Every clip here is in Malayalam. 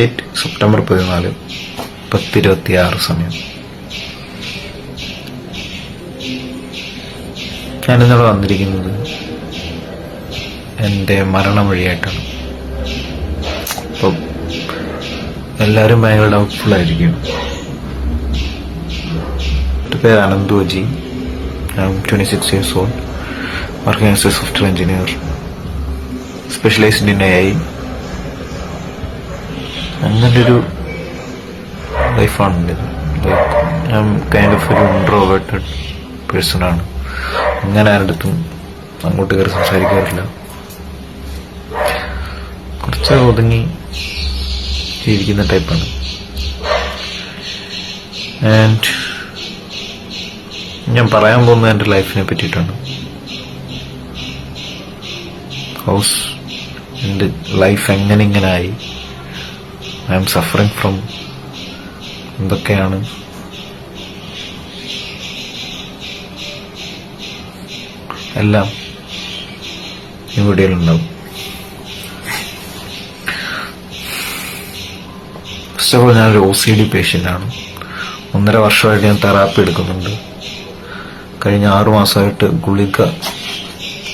ഡേറ്റ് സെപ്റ്റംബർ പതിനാല് പത്തിരുപത്തി ആറ് സമയം. ഞാനിന്നിവിടെ വന്നിരിക്കുന്നത് എന്റെ മരണം വഴിയായിട്ടാണ്. അപ്പം എല്ലാവരും ഭയങ്കര ഡൗട്ട്ഫുൾ ആയിരിക്കും എന്റെ പേര് അനന്തു അജി ഞാൻ twenty six years old working as a software engineer specialised in A I അങ്ങനെ ഒരു ലൈഫാണ് എന്റെത് ലൈക്ക് ഞാൻ കൈൻഡ് ഓഫ് ഒരു ഇൻട്രോവേർട്ടഡ് പേഴ്സണാണ് അങ്ങനെ ആരുടെ അടുത്തും അങ്ങോട്ട് കയറി സംസാരിക്കാറില്ല. കുറച്ച് ഒതുങ്ങി ജീവിക്കുന്ന ടൈപ്പാണ് ആൻഡ് ഞാൻ പറയാൻ പോകുന്നത് എന്റെ ലൈഫിനെ പറ്റിയിട്ടാണ്. ഹൗസ് എന്റെ ലൈഫ് എങ്ങനെ ഇങ്ങനെ ആയി? ഐ എം സഫറിങ് ഫ്രം എന്തൊക്കെയാണ്? എല്ലാം ഈ വീഡിയോയിലുണ്ടാവും ഫസ്റ്റ് ഓഫ് ഓൾ ഞാനൊരു ഒ സി ഡി പേഷ്യന്റാണ് ഒന്നര വർഷമായിട്ട് ഞാൻ തെറാപ്പി എടുക്കുന്നുണ്ട്. കഴിഞ്ഞ ആറു മാസമായിട്ട് ഗുളിക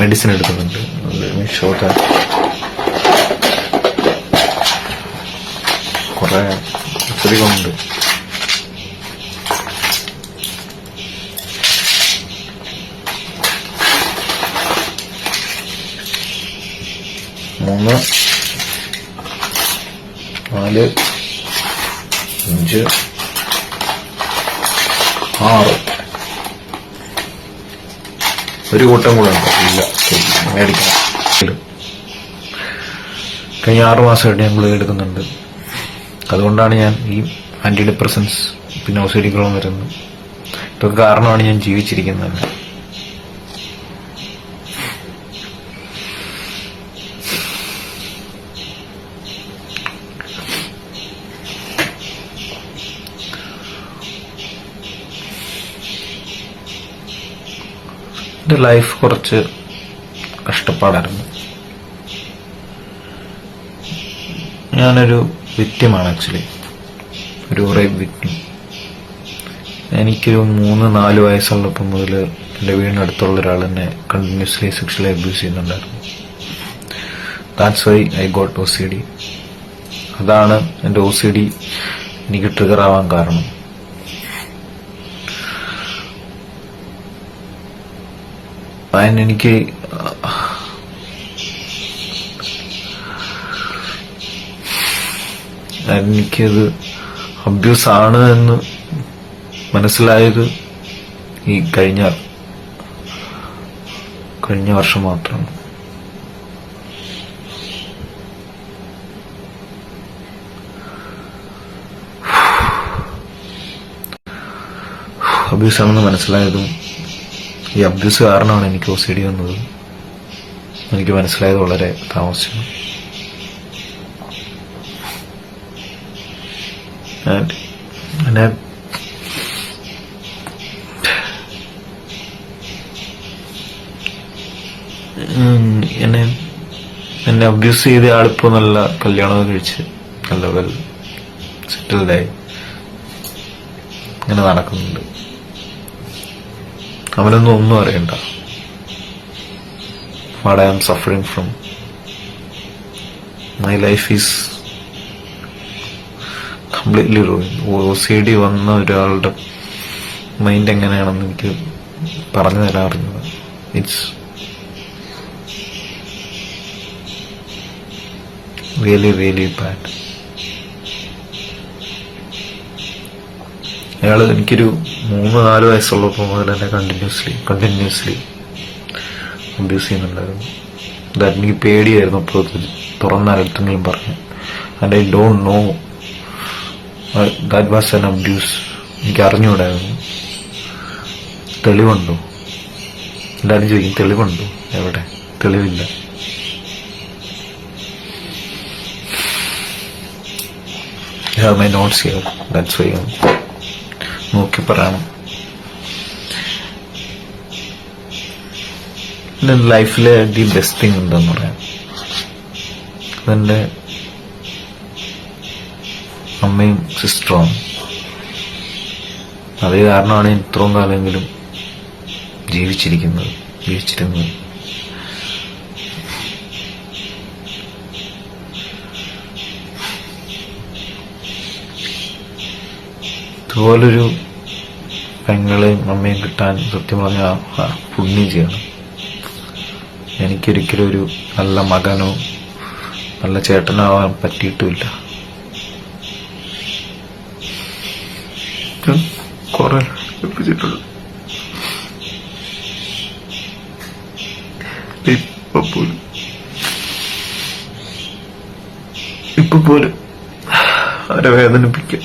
മെഡിസിൻ എടുക്കുന്നുണ്ട്. ഷോ കുറെ കൊണ്ട് മൂന്ന് നാല് അഞ്ച് ആറ് ഒരു കൂട്ടം കൂടെ ഉണ്ട് ഇല്ല മേടിക്കണം കഴിഞ്ഞ ആറു മാസമായിട്ട് ഗുളിക എടുക്കുന്നുണ്ട്. അതുകൊണ്ടാണ് ഞാൻ ഈ ആന്റി ഡിപ്രസൻസ് പിന്നെ ഔസൈഡികളും വരുന്നത്. ഇതൊക്കെ കാരണമാണ് ഞാൻ ജീവിച്ചിരിക്കുന്നത്. എന്റെ ലൈഫ് കുറച്ച് കഷ്ടപ്പാടായിരുന്നു. ഞാനൊരു വിക്റ്റിമാണ് ആക്ച്വലി. ഒരു റേപ്പ് വിക്റ്റിം എനിക്കൊരു മൂന്ന് നാല് വയസ്സുള്ളപ്പം മുതൽ എന്റെ വീടിനടുത്തുള്ള ഒരാൾ എന്നെ കണ്ടിന്യൂസ്ലി സെക്ഷലി അബ്യൂസ് ചെയ്യുന്നുണ്ടായിരുന്നു. That's why I got O C D അതാണ് എന്റെ ഒ സി ഡി എനിക്ക് ട്രിഗർ ആവാൻ കാരണം. അതിനെനിക്ക് എനിക്കത് അബ്യൂസ് ആണ് എന്ന് മനസ്സിലായത് ഈ കഴിഞ്ഞ കഴിഞ്ഞ വർഷം മാത്രം അബ്യൂസ് ആണെന്ന് മനസ്സിലായതും ഈ അബ്യൂസ് കാരണമാണ് എനിക്ക് ഒ സി ഡി വന്നത്. എനിക്ക് മനസ്സിലായത് വളരെ താമസിച്ചു. ഉം, എന്നെ എന്നെ അബ്യൂസ് ചെയ്ത ആളിപ്പോ നല്ല കല്യാണം കഴിച്ച് നല്ല വെൽ സെറ്റിൽഡായി ഇങ്ങനെ നടക്കുന്നുണ്ട്. അവനൊന്നും ഒന്നും അറിയണ്ട. What I am suffering from my life is completely ruin O C D വന്ന ഒരാളുടെ മൈൻഡ് എങ്ങനെയാണെന്ന് എനിക്ക് പറഞ്ഞു തരാറുണ്ട് ഇറ്റ്സ് റിയലി റിയലി ബാഡ് അയാൾ എനിക്കൊരു മൂന്ന് നാല് വയസ്സുള്ളപ്പോൾ മുതൽ എന്നെ കണ്ടിന്യൂസ്ലി കണ്ടിന്യൂസ്ലി അബ്യൂസ് ചെയ്യുന്നുണ്ടായിരുന്നു ദാറ്റ് എനിക്ക് പേടിയായിരുന്നു അപ്പോൾ തുറന്ന ആരെടുത്തെങ്കിലും പറഞ്ഞു and I don't know that was an abuse എനിക്ക് അറിഞ്ഞുകൂടായിരുന്നു തെളിവുണ്ടോ? എല്ലാവരും ചോദിക്കും തെളിവുണ്ടോ? എവിടെ? തെളിവില്ല. Have my notes here that's why നോക്കി പറയണം. ലൈഫിലെ ദി ബെസ്റ്റ് തിങ് എന്താന്ന് പറയാം. അതെന്റെ അമ്മയും സിസ്റ്ററുമാണ് അതേ കാരണമാണ് ഇത്രയും കാലമെങ്കിലും ജീവിച്ചിരിക്കുന്നത് ജീവിച്ചിരുന്നത്. ഇതുപോലൊരു പെങ്ങളെയും അമ്മയും കിട്ടാൻ സത്യം പറഞ്ഞാൽ പുണ്യം ചെയ്യണം. എനിക്കൊരിക്കലും ഒരു നല്ല മകനോ നല്ല ചേട്ടനാവാൻ പറ്റിയിട്ടുമില്ല. കുറെ ലഭിച്ചിട്ടുണ്ട് ഇപ്പൊ പോലും. ഇപ്പൊ പോലും അവരെ വേദനിപ്പിക്കും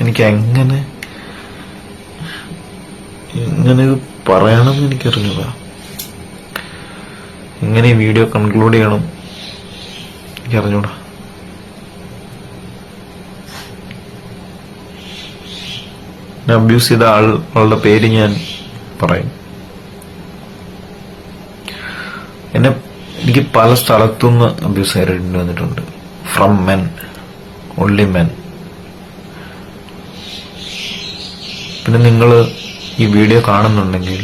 എനിക്ക് എങ്ങനെ എങ്ങനെ ഇത് പറയണമെന്ന് എനിക്കറിഞ്ഞില്ല എങ്ങനെ വീഡിയോ കൺക്ലൂഡ് ചെയ്യണം? എനിക്കറിഞ്ഞൂടാ. അബ്യൂസ് ചെയ്ത ആൾ ആളുടെ പേര് ഞാൻ പറയും. എന്നെ എനിക്ക് പല സ്ഥലത്തുനിന്ന് അബ്യൂസ് നേരിടേണ്ടി വന്നിട്ടുണ്ട്. ഫ്രം മെൻ ഓൺലി മെൻ പിന്നെ നിങ്ങൾ ഈ വീഡിയോ കാണുന്നുണ്ടെങ്കിൽ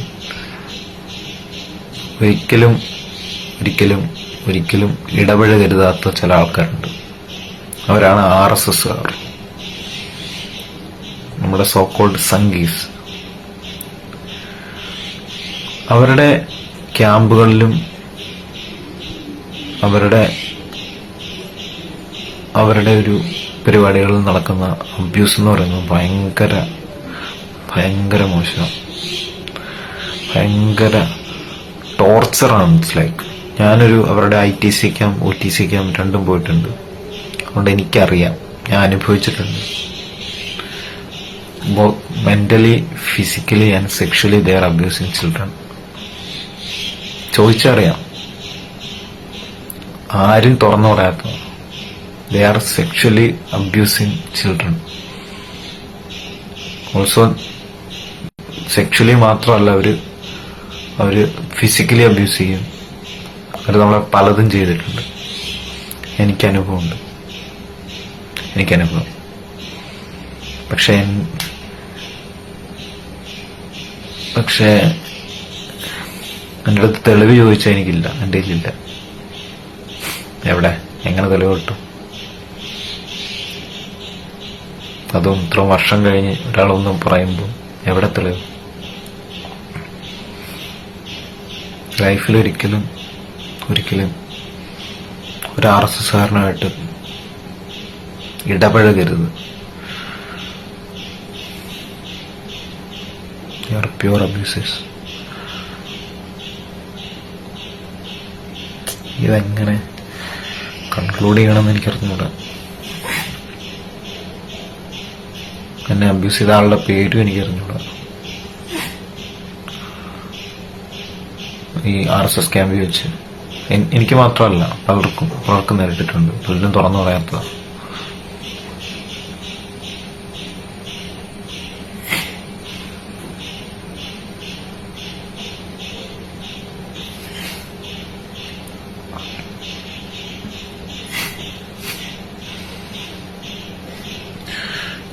ഒരിക്കലും ഒരിക്കലും ഒരിക്കലും ഇടപഴകരുതാത്ത ചില ആൾക്കാരുണ്ട്. അവരാണ് ആർ എസ് എസ്സുകാർ. നമ്മുടെ സോക്കോൾഡ് സംഗീസ് അവരുടെ ക്യാമ്പുകളിലും അവരുടെ അവരുടെ ഒരു പരിപാടികളിൽ നടക്കുന്ന അബ്യൂസ് എന്ന് പറയുന്നത് ഭയങ്കര ഭയങ്കര മോശം. ഭയങ്കര ടോർച്ചറാണ് ഇറ്റ്സ് ലൈക്ക് ഞാനൊരു അവരുടെ I T C camp O T C camp രണ്ടും പോയിട്ടുണ്ട്. അതുകൊണ്ട് എനിക്കറിയാം. ഞാൻ അനുഭവിച്ചിട്ടുണ്ട്. Mentally physically and sexually they are abusing children ചോദിച്ചറിയാം. ആരും തുറന്നു പറയാത്ത they are sexually abusing children also sexually മാത്രമല്ല അവർ അവർ ഫിസിക്കലി അബ്യൂസ് ചെയ്യും. അവർ നമ്മളെ പലതും ചെയ്തിട്ടുണ്ട്. എനിക്ക് അനുഭവമുണ്ട് എനിക്ക് അനുഭവം പക്ഷേ പക്ഷേ എന്റെ അടുത്ത് തെളിവ് ചോദിച്ചാൽ എനിക്കില്ല. എന്റെ ഇല്ല എവിടെ? എങ്ങനെ തെളിവ് കിട്ടും? അതും ഇത്ര വർഷം കഴിഞ്ഞ് ഒരാളൊന്നും പറയുമ്പോൾ എവിടെ തെളിവ്? ലൈഫിൽ ഒരിക്കലും ഒരിക്കലും ഒരു ആർ എസ് എസ്സുകാരനായിട്ട് ഇടപഴകരുത്. ആർ പ്യൂർ അബ്യൂസേഴ്സ് ഇതെങ്ങനെ കൺക്ലൂഡ് ചെയ്യണമെന്ന് എനിക്കറിഞ്ഞൂടാ. എന്നെ അബ്യൂസ് ചെയ്ത ആളുടെ പേരും എനിക്കറിഞ്ഞൂടാ. ഈ ആർ എസ് എസ് ക്യാമ്പിൽ വെച്ച്. എനിക്ക് മാത്രമല്ല പലർക്കും പലർക്കും നേരിട്ടിട്ടുണ്ട്. പലരും തുറന്നു പറയാത്തത്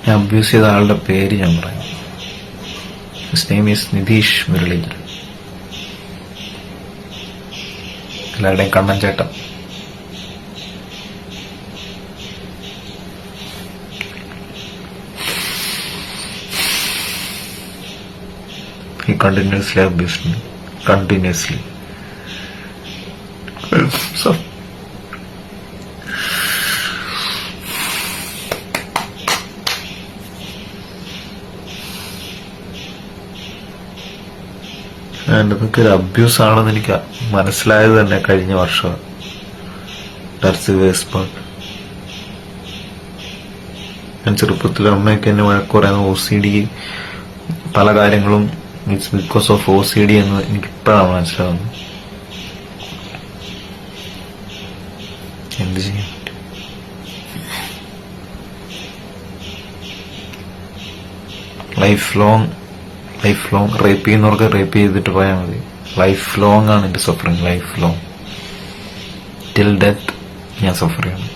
ഞാൻ അബ്യൂസ് ചെയ്ത ആളുടെ പേര് ഞാൻ പറയാം. നെയിം ഈസ് നിതീഷ് മുരളീധരൻ എല്ലാവരുടെയും കണ്ണൻ ചേട്ടൻ He continuously abused me. Continuously. So, and ഇതൊക്കെ ഒരു അബ്യൂസ് ആണെന്ന് എനിക്ക് മനസ്സിലായത് തന്നെ കഴിഞ്ഞ വർഷം. ടർസ് പാർട്ട് ഞാൻ ചെറുപ്പത്തിൽ അമ്മയൊക്കെ എന്നെ വഴക്ക് പറയുന്ന ഒ സി ഡി പല കാര്യങ്ങളും it's because of O C D എന്ന് എനിക്ക് ഇപ്പോഴാണ് മനസ്സിലാവുന്നത്. എന്ത് ചെയ്യാൻ life long life long rape ചെയ്യുന്നവർക്ക് റേപ്പ് ചെയ്തിട്ട് പോയാൽ മതി. ലൈഫ് ലോങ് ആണ് എന്റെ suffering life long till death ഞാൻ സഫർ ചെയ്യണം.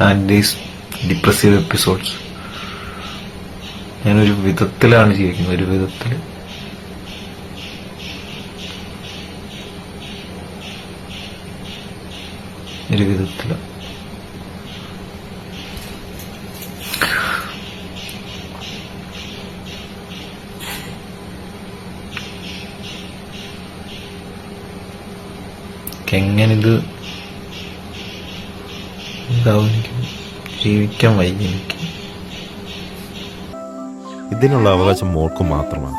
ആൻഡ് ദീസ് ഡിപ്രസീവ് എപ്പിസോഡ്സ് ഞാനൊരു വിധത്തിലാണ് ജീവിക്കുന്നത് ഒരു വിധത്തിൽ ഒരു വിധത്തിൽ ഇത് എന്താവും എനിക്ക്. ജീവിക്കാൻ വൈകി എനിക്ക്. ഇതിനുള്ള അവകാശം മോൾക്ക് മാത്രമാണ്.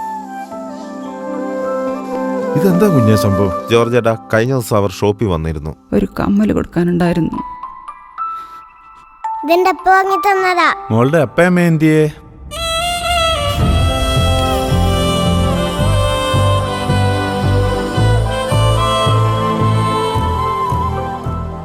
ഇതെന്താ കുഞ്ഞേ സംഭവം? ജോർജ് ഏട്ടാ കഴിഞ്ഞ ദിവസം അവർ ഷോപ്പിൽ വന്നിരുന്നു. ഒരു കമ്മൽ കൊടുക്കാനുണ്ടായിരുന്നു. ഇതെന്റെ അപ്പ വാങ്ങി തന്നതാ? മോളുടെ അപ്പയമ്മ എന്തിയേ?